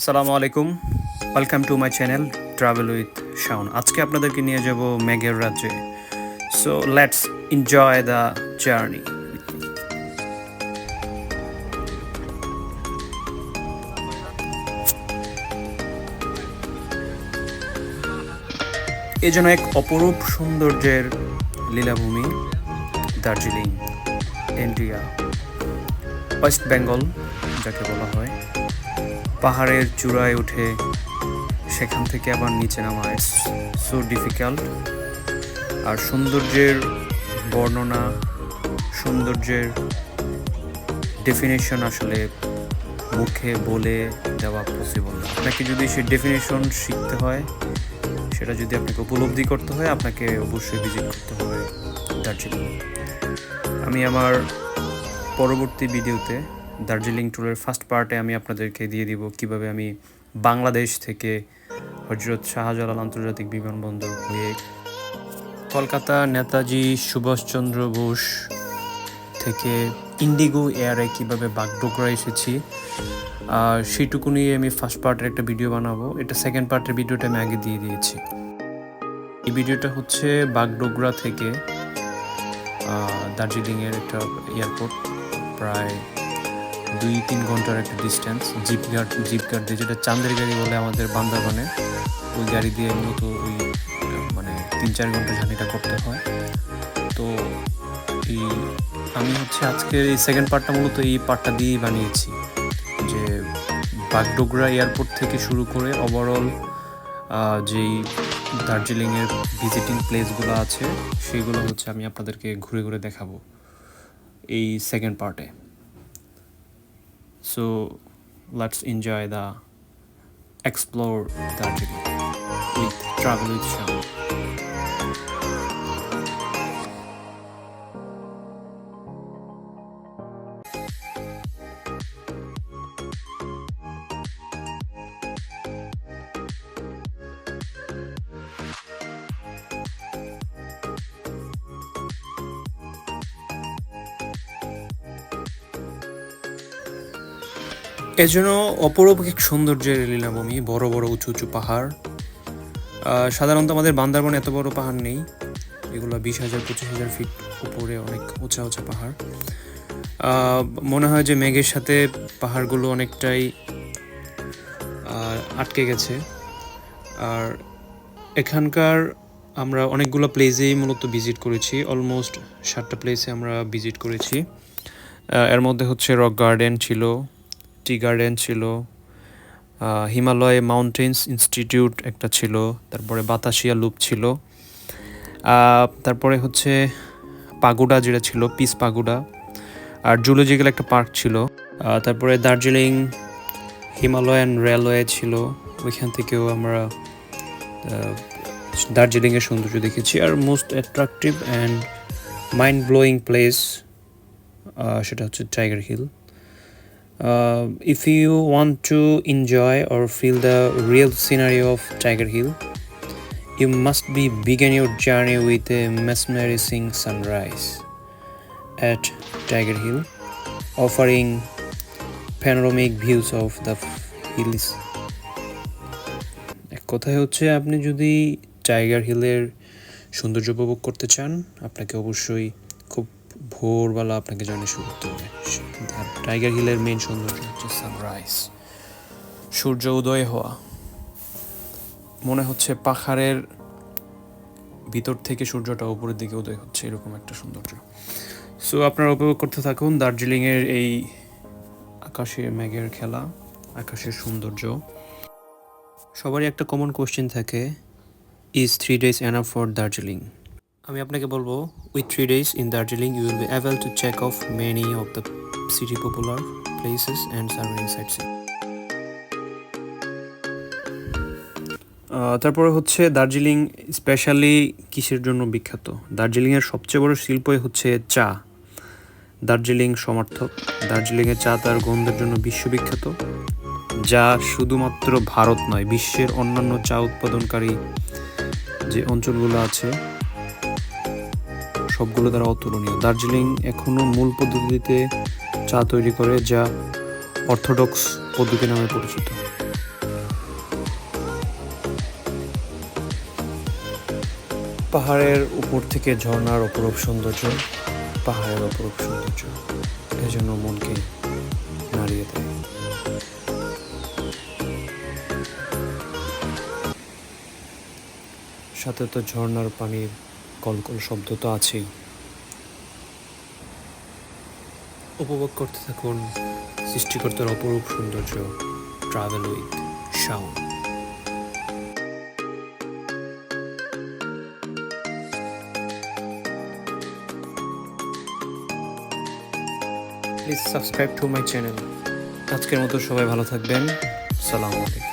আসসালামু আলাইকুম। Welcome to my channel travel with Shaon আজকে আপনাদেরকে নিয়ে যাব মেঘের রাজ্যে। So let's enjoy the journey এ যেন এক অপরূপ সৌন্দর্যের লীলাভূমি, দার্জিলিং ইন্ডিয়া ওয়েস্ট বেঙ্গল, যাকে বলা হয়। পাহাড়ের চূড়ায় উঠে সেখান থেকে আবার নিচে নামা ইটস সো ডিফিকাল্ট আর সৌন্দর্যের বর্ণনা, সৌন্দর্যের ডেফিনেশন আসলে মুখে বলে দেওয়া পসিবল না। আপনাকে যদি সেই ডেফিনেশন শিখতে হয়, সেটা যদি আপনাকে উপলব্ধি করতে হয়, আপনাকে অবশ্যই ভিজিট করতে হবে দার্জিলিং। আমি আমার পরবর্তী ভিডিওতে দার্জিলিং ট্যুরের ফার্স্ট পার্টে আমি আপনাদেরকে দিয়ে দিব কীভাবে আমি বাংলাদেশ থেকে হজরত শাহজালাল আন্তর্জাতিক বিমানবন্দর হয়ে কলকাতা নেতাজি সুভাষচন্দ্র বোস থেকে ইন্ডিগো এয়ারে কীভাবে বাগডোগরা এসেছি। আর সেইটুকু নিয়ে আমি ফার্স্ট পার্টের একটা ভিডিও বানাবো। এটা সেকেন্ড পার্টের ভিডিওটা আমি আগে দিয়ে দিয়েছি। এই ভিডিওটা হচ্ছে বাগডোগরা থেকে দার্জিলিংয়ের একটা এয়ারপোর্ট প্রায় দুই তিন ঘণ্টার একটা distance jeep guard jeep guard দিয়ে যেটা চান্দের গাড়ি বলে আমাদের বান্দারবানে, ওই গাড়ি দিয়ে মূলত ওই মানে তিন চার ঘণ্টা জার্নিটা করতে হয়। তো এই, আমি হচ্ছে আজকের এই সেকেন্ড পার্টটা মূলত এই পার্টটা দিয়েই বানিয়েছি, যে বাগডোগরা এয়ারপোর্ট থেকে শুরু করে ওভারঅল যেই দার্জিলিংয়ের ভিজিটিং প্লেসগুলো আছে, সেগুলো হচ্ছে আমি আপনাদেরকে ঘুরে ঘুরে দেখাবো, এই সেকেন্ড পার্টে So let's enjoy the explore Darjeeling with travel with Sean. এজন্য অপরূপ এক সৌন্দর্যের লীলাভূমি, বড় বড় উঁচু উঁচু পাহাড়। সাধারণত আমাদের বান্দারবনে এত বড় পাহাড় নেই। এগুলো বিশ হাজার, পঁচিশ হাজার ফিট উপরে অনেক উঁচা উঁচা পাহাড়। মনে হয় যে মেঘের সাথে পাহাড়গুলো অনেকটাই আটকে গেছে। আর এখানকার আমরা অনেকগুলো প্লেসেই মূলত ভিজিট করেছি। অলমোস্ট সাতটা প্লেসে আমরা ভিজিট করেছি। এর মধ্যে হচ্ছে রক গার্ডেন ছিল। টি গার্ডেন ছিল হিমালয় মাউন্টেন্স ইনস্টিটিউট একটা ছিল, তারপরে বাতাসিয়া লুপ ছিল তারপরে হচ্ছে পাগুডা যেটা ছিল পিস পাগুডা আর জুলজিক্যাল একটা পার্ক ছিল তারপরে দার্জিলিং হিমালয়ান রেলওয়ে ছিল, ওইখান থেকেও আমরা দার্জিলিংয়ের সৌন্দর্য দেখেছি, আর most attractive and mind blowing place সেটা হচ্ছে tiger hill if you want to enjoy or feel the real scenery of Tiger Hill, you must be begin your journey with a mesmerizing sunrise at Tiger Hill, offering panoramic views of the hills. এক কথায় হচ্ছে আপনি যদি tiger হিলের সৌন্দর্য উপভোগ করতে চান আপনাকে অবশ্যই ভোরবেলা আপনাকে জার্নি শুরু করতে হবে। টাইগার হিলের মেন সৌন্দর্য হচ্ছে সানরাইজ সূর্য উদয় হওয়া। মনে হচ্ছে পাহাড়ের ভিতর থেকে সূর্যটা উপরের দিকে উদয় হচ্ছে, এরকম একটা সৌন্দর্য। সো আপনারা উপভোগ করতে থাকুন দার্জিলিংয়ের এই আকাশে মেঘের খেলা, আকাশের সৌন্দর্য। সবারই একটা কমন কোশ্চেন থাকে is three days enough for Darjeeling আমি আপনাকে বলব with three days in Darjeeling you will be able to check off many of the city popular places and serving sites তারপরে হচ্ছে দার্জিলিং স্পেশালি কিসের জন্য বিখ্যাত? দার্জিলিংয়ের সবচেয়ে বড় শিল্পই হচ্ছে চা। দার্জিলিং সমর্থক। দার্জিলিংয়ের চা তার গন্ধের জন্য বিশ্ববিখ্যাত। যা শুধুমাত্র ভারত নয়, বিশ্বের অন্যান্য চা উৎপাদনকারী যে অঞ্চলগুলো আছে সবগুলো দ্বারা অতুলনীয়। দার্জিলিং এখনও মূল পদ্ধতিতে চা তৈরি করে, যা অর্থোডক্স পদ্ধতি নামে পরিচিত। পাহাড়ের উপর থেকে ঝর্ণার অপরূপ সৌন্দর্য, পাহাড়ের অপরূপ সৌন্দর্য এজন্য মনকে নাড়িয়ে দেয়। সাথে তো ঝর্ণার পানির কলকল শব্দ তো আছেই। উপভোগ করতে থাকুন সৃষ্টিকর্তার অপরূপ সৌন্দর্য travel with Shaon please subscribe to my channel আজকের মতো সবাই ভালো থাকবেন। সালাম আলাইকুম।